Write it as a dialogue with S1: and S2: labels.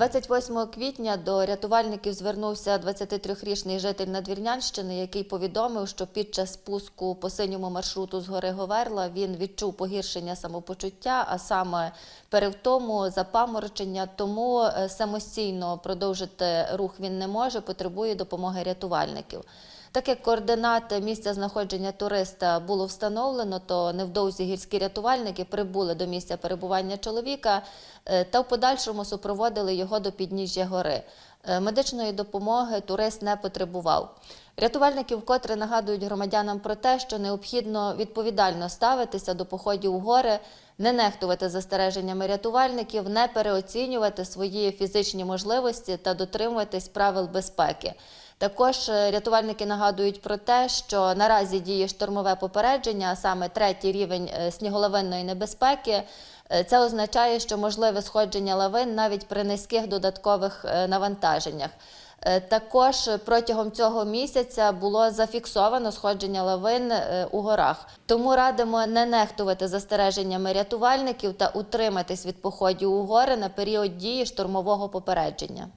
S1: 28 квітня до рятувальників звернувся 23-річний житель Надвірнянщини, який повідомив, що під час спуску по синьому маршруту з гори Говерла він відчув погіршення самопочуття, а саме перевтому, запаморочення. Тому е, самостійно продовжити рух він не може, потребує допомоги рятувальників. Так як координати місця знаходження туриста було встановлено, то невдовзі гірські рятувальники прибули до місця перебування чоловіка е, та в подальшому супроводили його до підніжжя гори. Е, Медичної допомоги турист не потребував. Рятувальники вкотре нагадують громадянам про те, що необхідно відповідально ставитися до походів у гори, не нехтувати застереженнями рятувальників, не переоцінювати свої фізичні можливості та дотримуватись правил безпеки. Також е, рятувальники нагадують про те, що наразі діє штормове попередження, а саме третій рівень е, сніголовинної небезпеки. Е, Це означає, що можливе сходження лавин навіть при низьких додаткових навантаженнях. Також протягом цього місяця було зафіксовано сходження лавин у горах. Тому радимо не нехтувати застереженнями рятувальників та утриматись від походів у гори на період дії штурмового попередження.